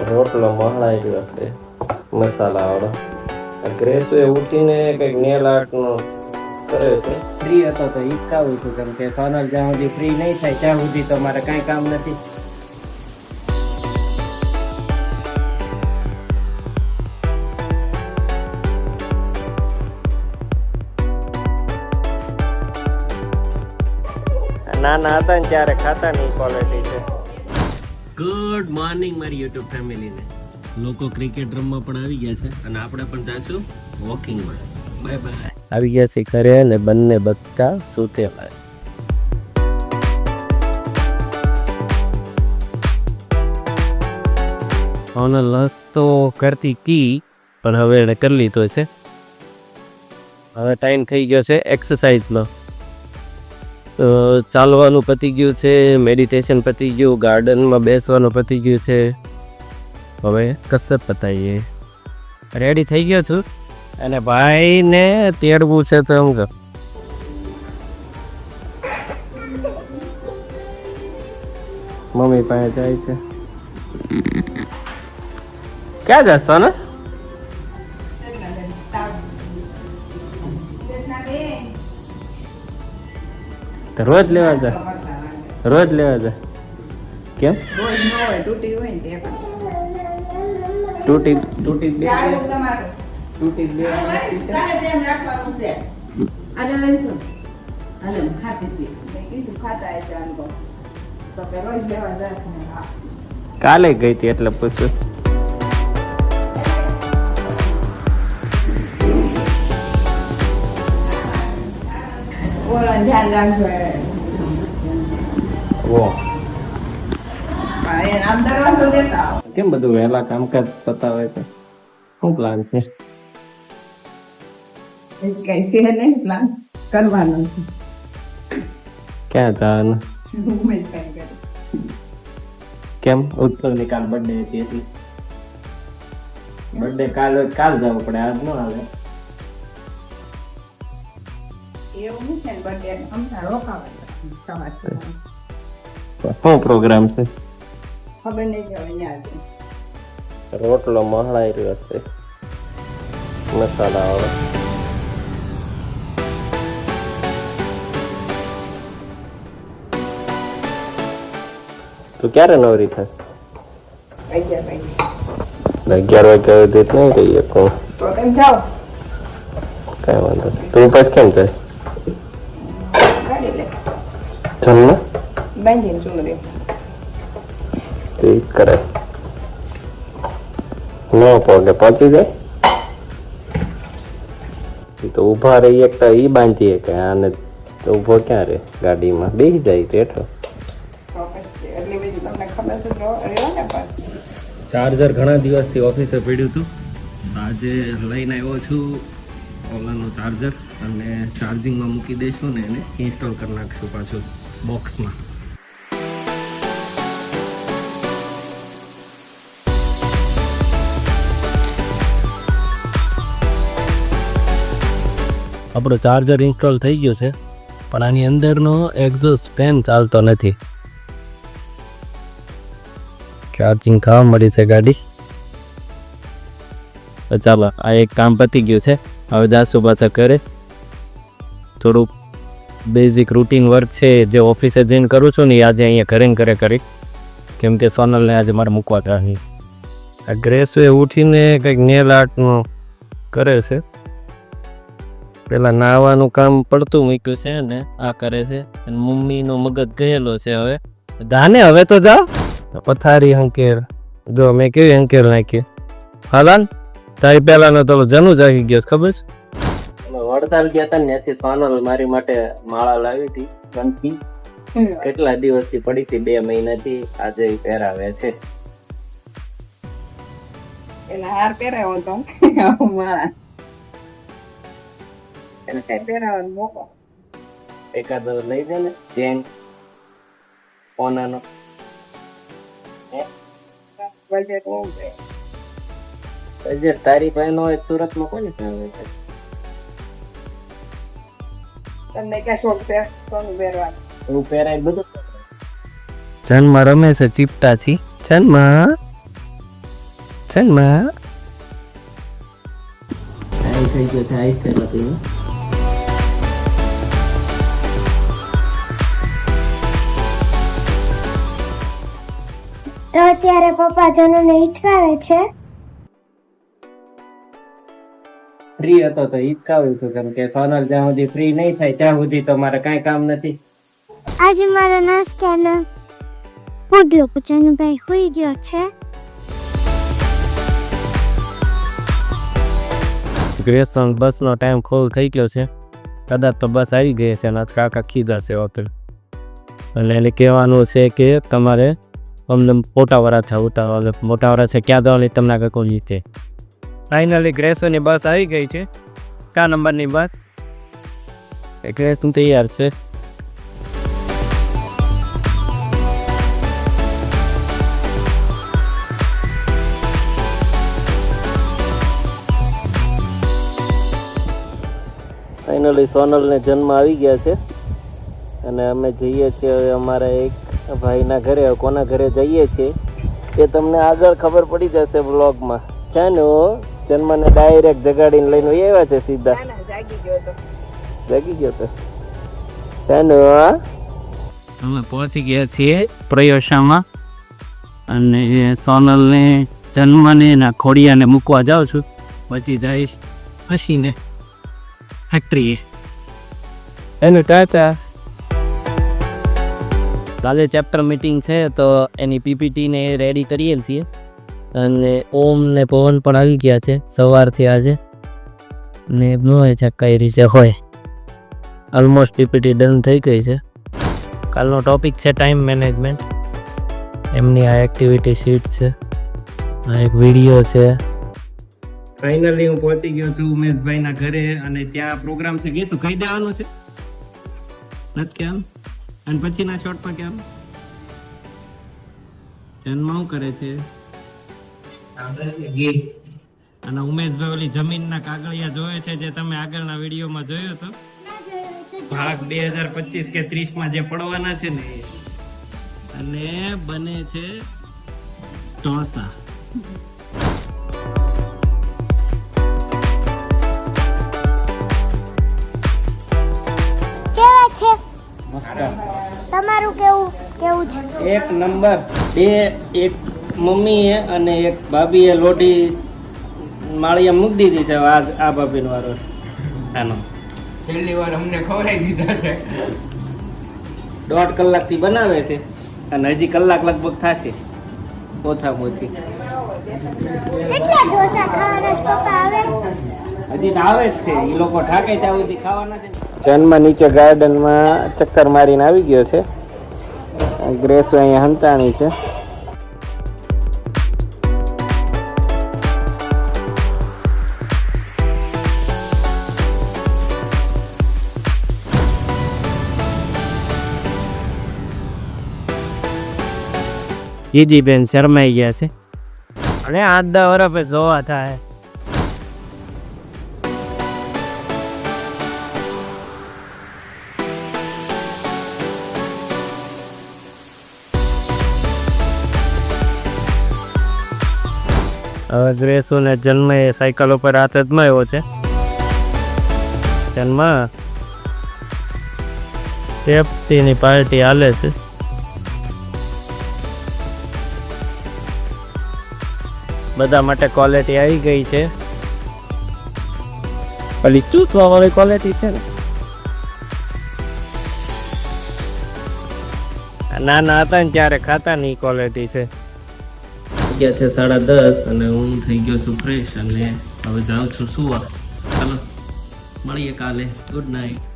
રોટલો છે મસાલા વાળો. ગ્રેસો એ ઉઠીને કંઈક નેલ આર્ટ નો કરે છે. ફ્રી હતો તો ઈચ્છાવું છું કેમ કે સોનલ જ્યાં સુધી ફ્રી નહીં થાય ત્યાં સુધી તો મારે કાંઈ કામ નથી. નાના હતા ને ત્યારે ખાતા ની ક્વોલિટી છે. ગુડ મોર્નિંગ મારી યુટ્યુબ ફેમિલીને લોકો ક્રિકેટ રમવા પણ આવી ગયા છે. અને આપણે પણ જઈશું વોકિંગમાં બાય બાય આવી ગયા છે ઘરે અને બંને બચ્ચા સૂતેલા ઓન લસ તો કરતી કી પણ હવે એને કરી લીધો છે હવે ટાઈમ થઈ ગયો છે એક્સરસાઇઝનો તો ચાલવાનું પતી ગયું છે મેડિટેશન પતી ગયું ગાર્ડનમાં બેસવાનું પતી ગયું છે. હવે કસરત પતાવીએ રેડી થઈ ગયો છું? અને ભાઈને તેડવું છે તો કર મમ્મી પાસે જાય છે. ક્યાં જશો ને? તો રોજ લેવા જા રોજ લેવા જા કેમ રોજ ન હોય તૂટી હોય ને તૂટી બે તમારું. તૂટી બે ધ્યાન રાખવાનું છે. મેં કીધું ખાતા હશે આમ તો. તો કે રોજ લેવા જા કાલે ગઈ હતી એટલે પૂછ્યું ઓલાને ધ્યાન રાખજો એને. આમ દરવાજો દેતા. કેમ બધું વહેલા કામકાજ પતાવે છે? શું પ્લાન છે? કઈ છે નહીં પ્લાન કરવાનો છે. ક્યાં જવાનું? ઉમેશ કરે. કેમ? ઉત્સવની કાલ બર્થડે હતી. બર્થડે કાલ કાલ જવું પડે આજ ન આવે. એવું નથી ને રોકાવાનું. સવાર સવાર. શું પ્રોગ્રામ છે? ખબર નહીં કે હવે છે. રોટલો મહળાઈ રહ્યો છે. મસાલા આવે તો ક્યારે નવરી થાય? અગિયાર વાગ્યા સુધી નહીં કહું તો તમે જાઓ. કઈ વાંધો તું પછી કેમ જાય જન્મ Ben ચૂંદડી તો Değil kare. કરે ન પગે પહોંચી જાય એ તો ઊભા રહી એક તો ઈ બાંધીએ કે આને તો ઊભો ક્યાં રે ગાડીમાં બેસી જાય પણ ચાર્જર ઘણા દિવસથી ઓફિસે પડ્યું હતું આજે લઈને આવ્યો છું ઓલાનું ચાર્જર અને ચાર્જિંગમાં મૂકી દઈશું ને એને ઇન્સ્ટોલ કરી નાખશું પાછું બોક્સમાં આપણો ચાર્જર ઇન્સ્ટોલ થઈ ગયો છે, પણ આની અંદરનો એક્ઝોસ્ટ ફેન ચાલતો નથી. ચાર્જિંગ ખાવા મળી છે ગાડી. ચાલો, આ એક કામ પતી ગયું છે. હવે જાસુ પાછા કરે થોડુંક બેઝિક રૂટીન વર્ક છે જે ઓફિસે જઈને કરું છું ને આજે અહીંયા ઘરે ઘરે કરી. કેમ કે સોનલને આજે મારે મૂકવા જવાની આ ગ્રેસવે ઉઠીને કંઈક નેલ આર્ટનું કરે છે. પહેલાં નાહવાનું કામ પડતું મૂક્યું છે ને આ કરે છે. મમ્મીનો મગજ ગયેલો છે હવે. ધાને હવે તો જા. પથારી હંકેર. જો મેં કેવી હંકેર નાખી? હાલાન, તારી પહેલાંનો તો જનુ જાગી ગયો ખબર છે? વડતાલ ગયા હતા ને ત્યાંથી સોનલ મારી માટે માળા લાવી હતી કંકી કેટલા દિવસથી પડી હતી બે મહિનાથી આજે પહેરાવે છે. એના હાર પહેરાવો તો. આવું એને કઈ પહેરાવાનો મોકો. એકાદ લઈ જાય ને ચેન ઓનાનો બજેટ તારી પાસે સુરતમાં કોની પાસે હોય? છે? તમને ક્યાં શોખ છે સોનું પહેરવાનો. હું પહેરાય બધું? જન્મ રમે છે ચીપટાથી. જન્મ. ને થઈ ગયો થાય તો અત્યારે પપ્પા જનુને હિચકાવે છે? ફ્રી હતો તો હિચકાવું છું કેમ કે સોનલ જ્યાં સુધી ફ્રી નહીં થાય ત્યાં સુધી તો મારે કાંઈ કામ નથી. આજે મારા નાસ્તાનો પુડલો જનુભાઈ હોઈ ગયો છે. ગ્રેસન બસનો ટાઈમ ખોલ થઈ ગયો છે. કદાચ તો બસ આવી ગઈ છે અને કાકા ખીધા છે હોટલ. એટલે એને કહેવાનું છે કે તમારે અમને મોટા છે ઉતાવળ મોટા છે ક્યાં દવાની તમને આગળ કોઈ જીતે ફાઇનલી ગ્રેસોની બસ આવી ગઈ છે. કયા નંબરની બસ ગ્રેસન તૈયાર છે? ફાઇનલી સોનલને જન્મ આવી ગયા છે. અને અમે જઈએ છીએ હવે અમારા એક ભાઈના ઘરે કોના ઘરે જઈએ છીએ, એ તમને આગળ ખબર પડી જશે બ્લોગમાં જાનુ જન્મને ડાયરેક્ટ જગાડીને લઈને વહી આવ્યા છે સીધા? જાગી ગયો તો. જાગી ગયો તો? અમે પહોંચી ગયા છીએ પ્રયોશામાં અને સોનલને જન્મને એના ખોડિયાને મૂકવા જાઉં છું. પછી જઈશ હસીને ફેક્ટરીએ એનું ટાટા કાલે ચેપ્ટર મીટિંગ છે તો એની પીપીટીને રેડી કરીએ છીએ. અને ઓમ ને પવન પણ આવી ગયા છે સવારથી આજે. ને હોય છે કઈ રીતે હોય. ઓલમોસ્ટ પીપીટી ડન થઈ ગઈ છે. કાલનો ટોપિક છે ટાઈમ મેનેજમેન્ટ એમની આ એક્ટિવિટી શીટ છે. આ એક વીડિયો છે. ફાઇનલી હું પહોંચી ગયો છું ઉમેશભાઈના ઘરે અને ત્યાં પ્રોગ્રામ છે. ગીતું કહી દેવાનો છે. નથી કેમ? અને પછીના શોર્ટમાં કેમ? જન્મ કરે છે? અને ઉમેશભાઈ ઓલી જમીનના કાગળિયા જોવે છે જે તમે આગળના વિડીયોમાં જોયો હતો ભાગ બે હજાર પચીસ કે ત્રીસમાં જે પડવાના છે ને અને બને છે ઢોસા. તમારું કેવું કેવું છે? એક નંબર બે એક. મમ્મીએ અને એક ભાભીએ લોઢી માળીએ મૂકી દીધી છે. આ આ ભાભીનો વારો આનો. છેલ્લી વાર અમને ખવડાવી દીધા છે. દોઢ કલાકથી બનાવે છે અને હજી કલાક લગભગ થશે ઓછામાં ઓછી. કેટલા ઢોસા ખાવાના છે પપ્પા હવે? હજી આવે જ છે. એ લોકો ઠાકે ત્યાં સુધી ખાવાના છે જન્મ નીચે ગાર્ડનમાં ચક્કર મારીને આવી ગયો છે. ગ્રેસો અહીંયા હંતાણી છે. ઈજી બેન, શરમાઈ ગયા છે. અને આઠ દસ વરફે જોવા થાય. હવે ગ્રેસુ ને જન્મ એ સાયકલ ઉપર હાથ અજમાયો છે. જન્મ. સેફટીની પાર્ટી હાલે છે. બધા માટે ક્વોલિટી આવી ગઈ છે. પેલી ચૂસવા વાળી ક્વોલિટી છે ને? નાના હતા ને ત્યારે ખાતા ની ક્વોલિટી છે. ગયા છે સાડા દસ અને હું થઈ ગયો છું ફ્રેશ અને હવે જાઉં છું સુવા. ચાલો મળીએ કાલે. Good night